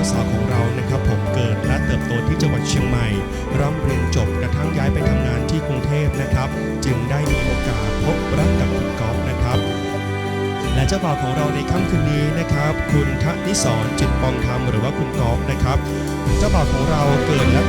จ้าสาวของเรานะครับผมเกิดและเติบโตที่จังหวัดเชียงใหม่ ร่ำเรียนจบกระทั่งย้ายไปทำงานที่กรุงเทพนะครับ จึงได้มีโอกาสพบรักกับคุณก๊อฟนะครับ และเจ้าบ่าวของเราในค่ำคืนนี้นะครับ คุณทนิสรจิตปองธรรมหรือว่าคุณก๊อฟนะครับ เจ้าบ่าวของเราเกิดและ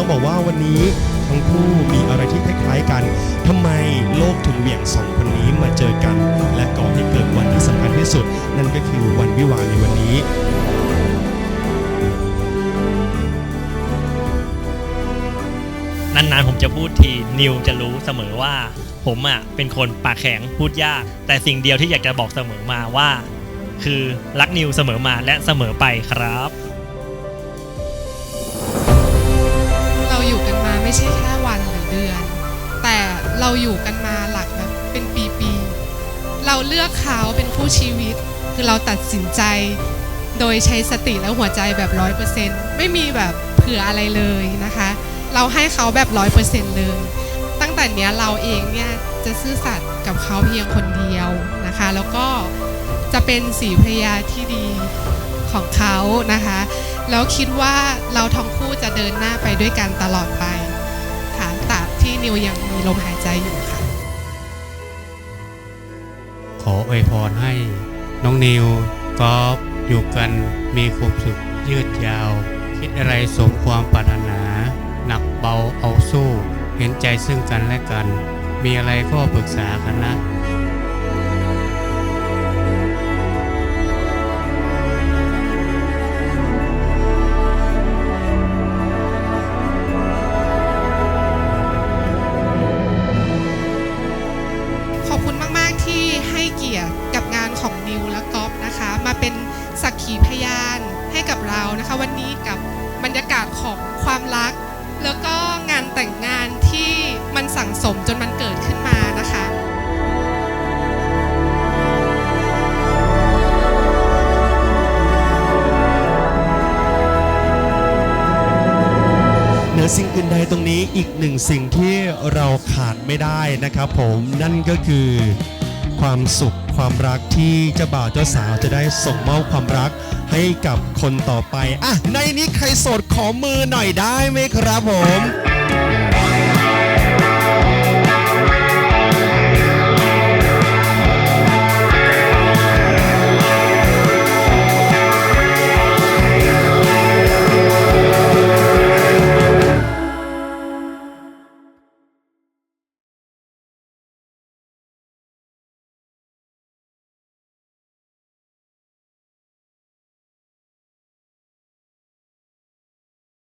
ต้องบอกว่าวันนี้ทั้งคู่มีอะไรที่คล้ายๆกันทำไมโลกถึงเหวี่ยงสองคนนี้มาเจอกัน และก่อให้เกิดวันที่สำคัญที่สุด นั่นก็คือวันวิวาในวันนี้นานๆผมจะพูดทีนิวจะรู้เสมอว่า ผมอะเป็นคนปากแข็งพูดยาก แต่สิ่งเดียวที่อยากจะบอกเสมอมาว่า คือรักนิวเสมอมาและเสมอไปครับ ไม่ใช่แค่วันหรือเดือน แต่เราอยู่กันมาหลักแบบเป็นปีๆเราเลือกเขาเป็นคู่ชีวิต คือเราตัดสินใจ โดยใช้สติและหัวใจแบบร้อยเปอร์เซ็นต์ไม่มีแบบเผื่ออะไรเลยนะคะ เราให้เขาแบบร้อยเปอร์เซ็นต์เลย ตั้งแต่เนี้ยเราเองเนี่ยจะซื่อสัตย์กับเขาเพียงคนเดียวนะคะ แล้วก็จะเป็นสีภรรยาที่ดีของเขานะคะ แล้วคิดว่าเราทั้งคู่จะเดินหน้าไปด้วยกันตลอดไป นิวยังมีลมหายใจอยู่ค่ะ ขออวยพรให้น้องนิวกอล์ฟอยู่กันมีความสุขยืดยาว คิดอะไรสมความปรารถนา หนักเบาเอาสู้ เห็นใจซึ่งกันและกัน มีอะไรก็ปรึกษากันนะ บรรยากาศของความรัก แล้วก็งานแต่งงานที่มันสั่งสมจนมันเกิดขึ้นมานะคะเหนือสิ่งอื่นใดตรงนี้อีกหนึ่งสิ่งที่เราขาดไม่ได้นะครับผมนั่นก็คือ ความสุข ความรักที่เจ้าบ่าวเจ้าสาวจะได้ส่งมอบความรักให้กับคนต่อไปอะในนี้ใครโสดขอมือหน่อยได้ไหมครับผม